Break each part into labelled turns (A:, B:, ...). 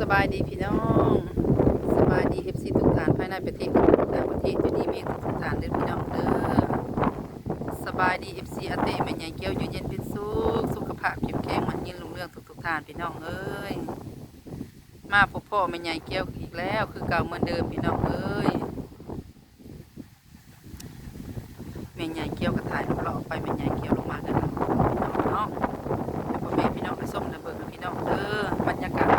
A: สบายดีพี่น้องสบายดีเอฟซีทุกท่านภายในประเทศและต่างประเทศอยู่ดีมีทุกท่านเด้อพี่น้องเด้อสบายดีเอฟซีอาเต้แม่ใหญ่เกี้ยวอยู่เย็นเป็นสุขสุขภาพเข้มแข็งมันยืนรุ่งเรื่องทุกทุกๆท่านพี่น้องเอ้ยมาพบพ่อแม่ใหญ่เกี้ยวอีกแล้ว คือเก่าเหมือนเดิมพี่น้องเอ้ยแม่ใหญ่เกี้ยวก็ถ่ายรูปเราออกไปแม่ใหญ่เกี้ยวลงมากันพี่น้องเนาะพ่อแม่พี่น้องไปส้มนะเบิกนะพี่น้องเด้อบรรยากาศ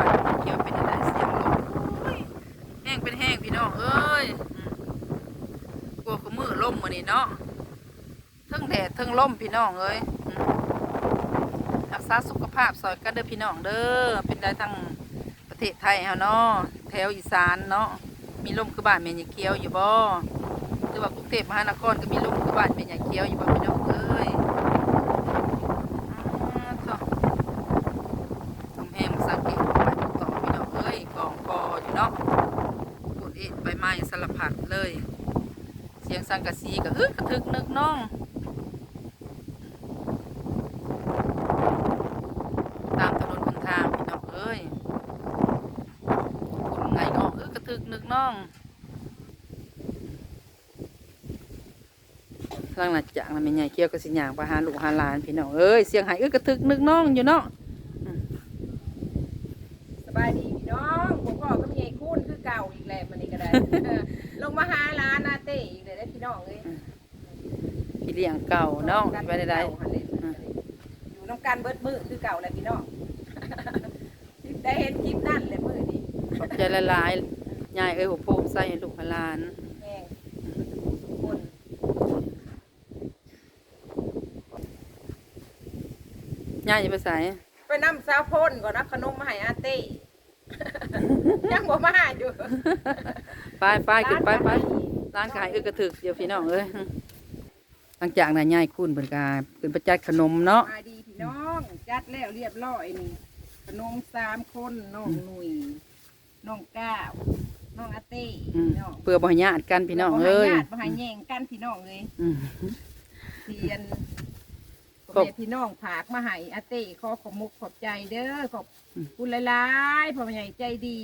A: ห้งเป็นแห้งพี่น้องเอ้ยกลัวขมือล่มมานี่เนาะทั้งแดดทั้งลมพี่น้องเอ้ยรักษาสุขภาพสอยกันเด้อพี่น้องเด้อเป็นได้ทั้งประเทศไทยเฮาเนาะแถวอีสานเนาะมีลมคือบ้านแม่ยายเขียวอยู่บ่หรือว่ากรุงเทพมหานครก็มีลมคือบ้านแม่ยายเขียวอยู่บ่พี่น้องเอ้ย อ่าต่อทำแห้งสังเกตไปต่อพี่น้องเอ้ยกองกออยู่เนาะปวดเอ็ดใบไม้สลับผัดเลย เสังกะสีก็เฮ้ยกระทึกนึกน้องตามถนนบนทางพี่น้องเอ้ยคุณไงงอกเอ้ยกระทึกนึกน้องหลังหลังจากนั้นแม่ใหญ่เกี่ยวกับสิหยางไปหาลูกหาลานพี่น้องเอ้ยเสียงหายเอ้ยกระทึกนึกน้องอยู่เนาะ
B: สบายดีพี่น้องผมพ่อก็มีไอ้คุ้นคือเก่าอีกแล้วมันนี่ก็ได้ ลงมาหาร้านอาเต้อีกเลยได้อพี่น้องเลย
A: พี่เลี้ยงเก่าเนาะไปได้
B: อยู่น้ำกันเบิดมือคือเก่าเลยพี่น้องได้เห็นคลิปนั่นเลยมือนี่
A: ๆขอบใจละลายๆยายเอ้ยหัวโพกใส่ให้ลูกให้หลาน
B: แห้งสุกคน
A: ยายจะไปใส่
B: ไปนำซาวพ่นก่อนนะขนมมาให้อาเต้ ยังบ่มาอยู่
A: ไปไปขึ้นไปไปร้านขายเอ้ยกระถึกเดี๋ยวพี่น้องเอ้ยหลังจากนั้นยายคุณเพิ่นกาขึ้นประจัดขนมเนาะ
B: มาดีพี่น้องจัดแล้วเรียบร้อยนี่ขนมสามคนน้องหนุ่ยน้องก้าวน้องอาเต้
A: อืม
B: พี่น้อง
A: เพื่อบ่ให้ญาติกันพี่น้องเอ้ย
B: บ่ให้ญาติบ่ให้แย่งกันพี่น้องเลย
A: อืม
B: เทียน
A: ขอบ
B: แม่พี่น้องผากมาให้อาเต้ขอขอบมุกขอบใจเด้อขอบ
A: อืม
B: คุณหลายๆพ่อใหญ่ใจดี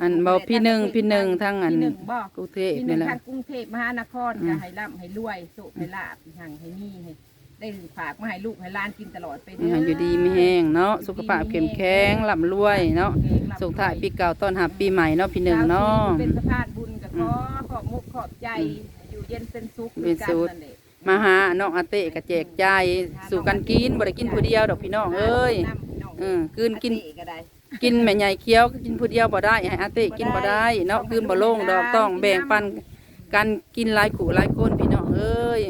A: อันบ่พี่หนึ่งพี่หนึ่งทั้งอัน
B: พี่หนึ่งบ่
A: กรุงเทพ
B: พี่หนึ่
A: นี่
B: ง
A: แหละ
B: ทางกรุงเทพมหานคร
A: อื
B: ก็
A: ม
B: ให้ร่ำให้รวยสุขให้ลาบให้หังให้มีให้ได้ฝากมาให้ลูกให้หล้านกินตลอดไปเด้อ
A: ให้อยู่ดีไม่แห้งเนาะสุขภาพเข้มแข็งร่ำรวยเนาะ
B: แข็งร่ำรวย
A: ส่งท้ายปีเก่าต้อนรับปีใหม่เนาะพี่หนึ่งเนาะ
B: เป็นสะพานบุญกับขอขอบมุกขอบใจ อยู่เย็นเป็นสุข
A: เป็นสุข
B: ด้วยกันั่นแหละ
A: มาหาน้องอาเต้กระแจกใจายสู่กันกินบ่ได้กินผู้เดียวดอกพี่น้องเอ้ย
B: น้ำพี่น้อง
A: เออกินกิน
B: อาเต้ก็ได้
A: กินแม่ใหญ่เคี้ยวก็กินผู้เดียวบ่ได้ให้อาเต้กินบ่ได้เนาะคืนบ่ลงดอกต้องแบ่งปันกันกินหลายขู่หลายคนพี่น้องเอ้ย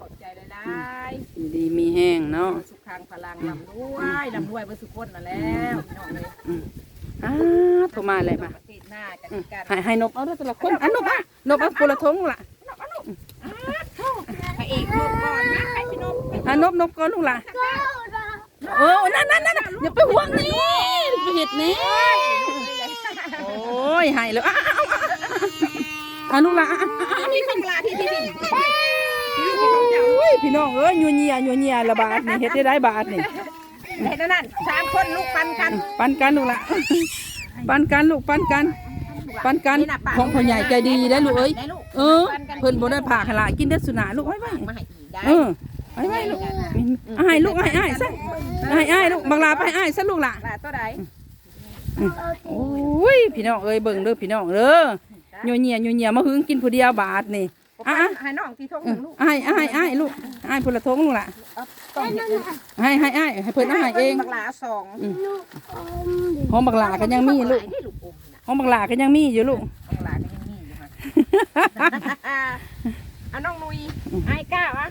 B: ขอบใจหลาย
A: อยู่ดีมีแห้ง
B: ๆ
A: เนาะ
B: สุขขังพลังลำรวยลำรวยเบอร์สุขคนนั่นแล้วพี่น้องเลย
A: อ้าโทรมาเลยมา
B: ประเทศหน้ากัน
A: อืม
B: กัน
A: ให้ให้นบเอาเด้อแต่ละคนอะนบอะนบเอาคนละทงล่ะ
B: พระเอกลูกก่อนนะให้พี่นก
A: อะนบนบก่อนลูกล่ะเออนั่นนั่นนั่นอย่าไปห่วงนี่ ไปเห็ดนี่โอ้ยให้เลยอะอะอะอะอะลูกล่ะอะอะอะ
B: นี่ของลาที่ที่นี่
A: โอ้ยพี่น้องเอ้ยยัวเนียยัวเนียละบาทนี่เฮ็ดได้ได้บาทนี่
B: แต่นั่นนั่นสามคนลูกปันกัน
A: ปันกันลูกละปันกันลูกปันกัน ปันกันของพ่อใหญ่ใจดีได้อลูกเอ้ยเออเพิ่นบ่ได้ผ่าขลากินได้สุนาลูกไว้ไว้
B: มาให้อีกได้
A: เออไว้ไว้ลูกอ้ายลูกอ้ายอ้ายซะอ้ายอ้ายลูกบังลาไปอ้ายซะลูกล่ะ
B: ลาตัวใด
A: โอ้ยพี่น้องเอ้ยเบิ่งเด้อพี่น้องเด้อยัวเนียยัวเนียมาหึงกินผู้เดียวบาทนี่อะอะ
B: ให้น้องที่ทง
A: เอ
B: ห
A: อ
B: นึ่งลูก
A: อ้ายอ้ายอ้ายลูกอ้ายพุ่นละทงลูกล่ะ
B: ต้องเห็น
A: ให้ให้อ้ายให้เพิ่นอ้ายเอง
B: บักลาสอง
A: หอมบักหลาก็ยังมีลูก
B: ที่ลูกอมนะ
A: หอมบักหลาก็ยังมีอยู่ลูก
B: บักลาก็ยังมีอยู่ค่ะเอาน้องนุยไอ้ก้าวอะ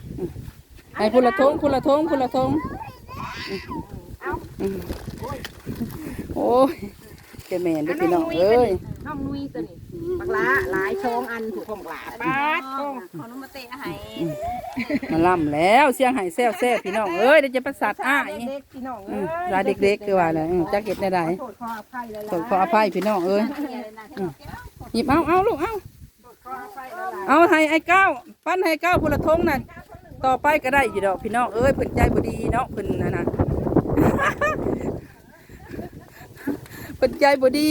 A: ไอ้คุณละทงคุณละทงคุณละทง
B: เอา
A: โอ้ยแกแม่นเด้อพี่น้องเอ้ย
B: น้องนุยตัวนี้บักลาหลายชงอันถูกของบักลาป้าดชง
C: ขอนุมาเตะให้
A: มาล่ำแล้วเสียงไห้แซ่บแซ่บพี่น้องเอ้ยเดี๋ยวจะประสาทอ้าย
B: เด็กๆพี่น้อง
A: อื
B: เอ้
A: ม
B: ย
A: รายเด็กๆคือว่าอะไรจักเก็บได้ได
B: โทษขออภัยเลย
A: ขอขออภัยพี่น้องเอ้ยหยิบเอาเอาลูกเอา
B: ขออภัยเลย
A: เอาให้ไอ้เก้าปั้นให้เก้าคุณละทงนั่นต่อไปก็ได้อยู่ดอกพี่น้องเอ้ยเพิ่นใจบ่ดีเนาะเพิ่นน่ะนะ เพิ่น เป็นใจบ่ดี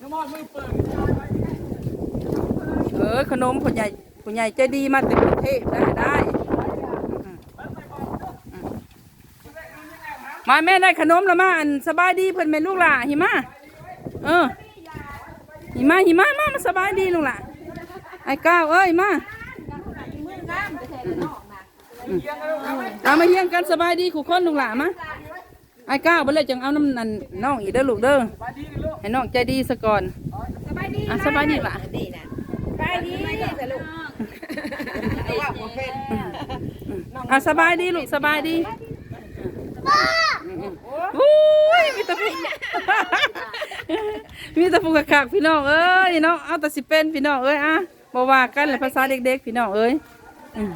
C: น้ำมันมือเอ
A: อขนมผู้ใหญ่ผู้ใหญ่ใจดีมาต่กรุงเทพได้ได้มาแม่ได้ขนมแล้วมาอันสบายดีเพิ่อนแม่ลูกหล่ะหิมะเออหิมะหิมะมามาสบายดีลูกหล่ะไอ้ก้าวเอ้ยมาเอามาเฮียงกันสบายดีขู่คนลูกหล่ะมา ไอ้ก้าวไปเลยจังเอาน้ำนันน้องอีกเด้อลูกเด้อให้น้องใจดีซะก่อน
B: สบายดี
A: อะสบายดีล่ะ
B: ดีนะสบายดีแต่ลูกเอาว่าบ่เป็น
A: อะสบายดีลูกสบายดีอุ้ยมีแตะฟูมีแตะฟูกะคักพี่น้องเอ้ยเนาะเอาแต่สิเป็นพี่น้องเอ้ยอะบ่ว่ากันเลยภาษาเด็กๆพี่น้องเอ้ยอืม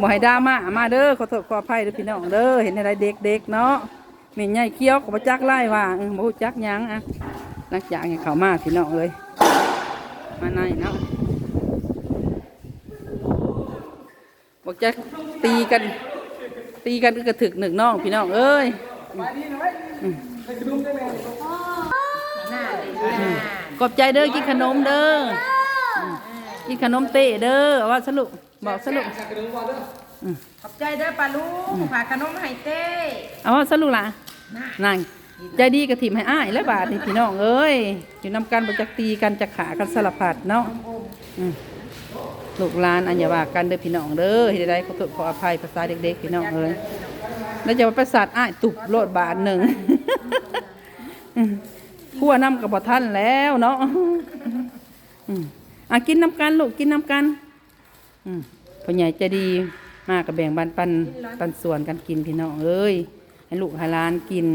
A: บ่ให้ดราม่ามาเด้อขอโทษขออภัยเด้อพี่น้องเด้อเห็นอะไรเด็กๆเนาะ แม่ใหญ่เคี้ยวก็บ่จักไล่ว่าเออบ่รู้จักหยังอะนักอย่างให้เข้ามาพี่น้องเอ้ยมาในเนาะบอกจะตีกัน ตีกันก็กระถึกหนึ่งน้องพี่น้องเอ้ย
B: หน้าเลยหน้า
A: ขอบใจเด้อกินขนมเด้ออืมกินขนมเตะเด้อว่าสรุปบอกสรุป
B: ขอบใจเด้อปลาลุงฝากขนมให้เต้
A: เอาว่าสรุปล่ะนั่งใจดีกระถิ่มให้อ้ายและบาทนี่พี่น้องเอ้ยอยู่นำกันบ่จักตีกันจะขากันสลับผัดเนาะอืมลูกหลานอันอย่าว่ากันเด้อพี่น้องเด้อเฮ็ดได้ขอโทษขออภัยภาษาเด็กๆพี่น้องเอ้ยแล้วจะว่าประสาทอ้ายตุบโลดบาทหนึ่งขั้วน้ำกับบ่ท่านแล้วเนาะอืมอะกินน้ำกันลูกกินน้ำกันอืมพ่อใหญ่ใจะดีากกับแบ่งบันปันปันส่วนกันกินพี่น้องเอ้ยให้ลูกให้หลานกิน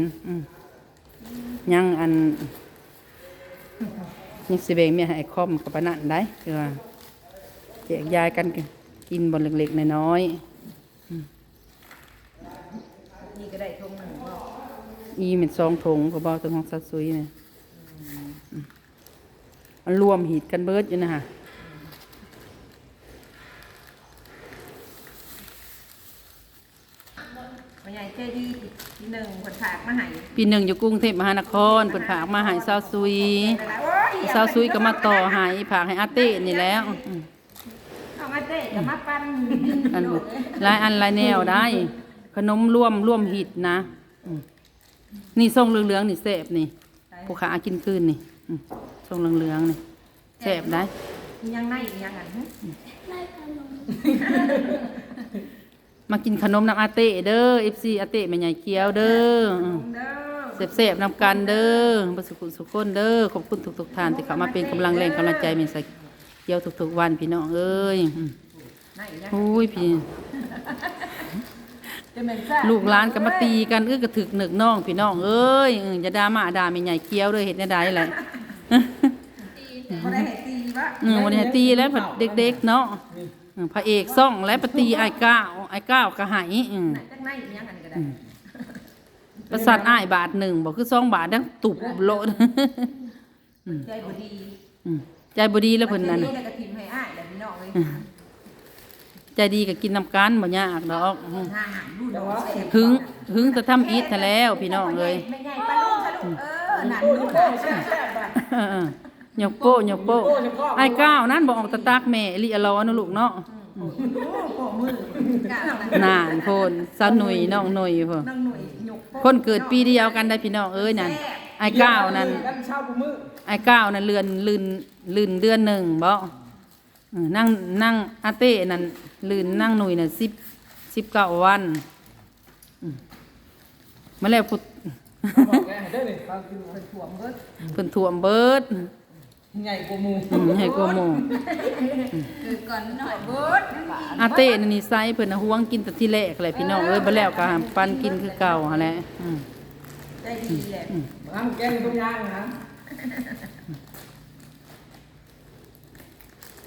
A: ยังอันยังสิแบ่งเมียให้คอมกับปนนั่นได้คือว่าแจกยายกันกินบนเล็กๆน้อย
B: นี่ก็ได้ทงหนึ่งบ่
A: ๆอีเป็นซองถงก็บอกตัวของสัตซุยเนี่ยอันรวมหีดกันเบิดอยู่นะฮะ
B: พ่อใหญ่ใจดีทีหนึ่งคนฝากมาให้
A: ปีหนึ่งอยู่กรุงเทพมหานครเพิ่นฝากมาให้สาวซุย
B: โอ้ย
A: สาวซุยก็มาต่อให้ฝากให้อาเต้นี่แหล้วอืม
B: เอามาเต้กับมาปั้น
A: อันหลายอันหลายแนวได้ ขนมร่วมร่วมหิตนะอืมนี่ทรงเหลืองๆนี่แซ่บนี่ผู้ขากินคืนนี่อืมทรงเหลืองๆนี่แซ่บได้
B: ยังไงยังไง
A: มากินขนมน้ำอาเต้เด้อ FC อาเต้แม่ใหญ่เกียวเด้ออืม
B: เด้อ
A: แซ่บๆนำกันเด้อประสุขสุขคนเด้อขอบคุณทุกๆท่านที่เข้ามาเป็นกำลังแรงกำลังใจเมนใส่เกียวทุกๆวันพี่น้องเอ้ยอืม
B: ไหนยัง
A: โอ้ยพี่ลูกหลานก็มาตีกันเอื้อกระถึกหนึกน้องพี่น้องเอ้ยอย่าด่ามาด่าแม่ใหญ่เกี้ยวเลยเห็นได้ไร
B: บ่ได้ให้ตีวะ
A: อืมวันนี้ตีแล้วผัดเด็กๆเนาะพระเอกซ่องและปตีไอ้ก้าวไอ้ก้าวกระหายอืม ประสาทอ้ายบาทหนึ่งบอกคือสองบาทดังตุบโลด
B: ใจบ่ดี
A: อืมใจบดีแล้วเพิ่นนั่น
B: นี่
A: น่ะ
B: ได้กระถิ่มให้อ้ายแล้วพี่น้องเลย
A: ใจดีก็กินน้ำกันบ่ยากดอกอืม
B: หน้าหามดูน้องเสพ
A: หึงหึงจะทำอีทแแล้ว พี่น้องเลย
B: ไม่ใหญ่ปลาลูกทะลุเออหนันดูน้องเสพ
A: เออหยกโป้หยกโป้ไอ้ก้าวนั่นบอกออกตะตากแม่ลิอลอนะลูกเนาะ
B: โอ้โหมือกะนะ
A: นานโพนสาวหนุ่ยน้องหนุ่ยพ่อ
B: น้องหนุ่ยหยก
A: คนเกิดปีเดียวกันได้พี่น้องเอ้ยนั่นไอ้ก้าวนั่น
C: กันเช้าบุมือ
A: ไอ้ก้าวนั่นเลือนลืนลืนเดือนหนึ่งบ่เออนั่งนั่งอาเต้นั่นลืนนั่งหนุ่ยน่ะสิบสิบเก้าวันอืมมาแล้วพุทธ
C: บอกแกให้ได้เลยความกิน
B: เป็นถ่วงเบิด
A: เพิ่นถ่วมเบิด
C: ใหญ่กว่าหมู
A: อืมให้กลัวหมู่
B: คือก่อนหน่อยเบิด
A: อาเต้นั่นนี่ไซเพิ่นน่ะห่วงกินแต่ที่แรกแหละพี่น้องเอ้ยบ่แล้วก็หามปันกินคือเก่าหั่นแหละอืม
B: ใจดีแหละ
C: น้ำแกงต้มยางนะ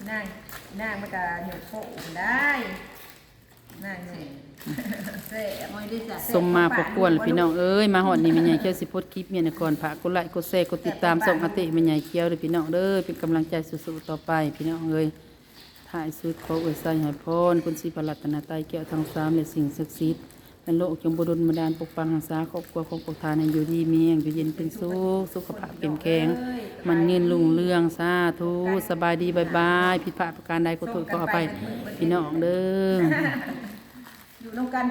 B: นางนางมันก็หยกโปะได้นางนี่เซ่ไม่ได้จ้ะ
A: สมมาพกวนแล้วพี่น้องเอ้ยมาฮอดนี่แม่ใหญ่เคี้ยวสิโพดคลิปเมียนก่อนฝากกดไลค์กดแชร์กดติดตามส่งอาเต้แม่ใหญ่เคี้ยวเด้อพี่น้องเด้อเป็นกำลังใจสู้ๆต่อไป พี่น้องเอ้ยถ่ายสุดขออวยใส่ให้พรคุณสิพรัตนาไตรแก้วทั้งสามและสิ่งศักดิ์สิทธิ์และโลกจงบุดลมาดานปกปังรักษาครอบครัวของปกทานให้อยู่ดีมีแห่งอยู่เย็นเป็นสุขสุขภาพเข้มแข็งมันเงินรุ่งเรืองสาธุสบายดีบายบายผิดพลาดประการใดก็โทษขออภัยพี่น้องเด้อ
B: อยู่น้องกันไป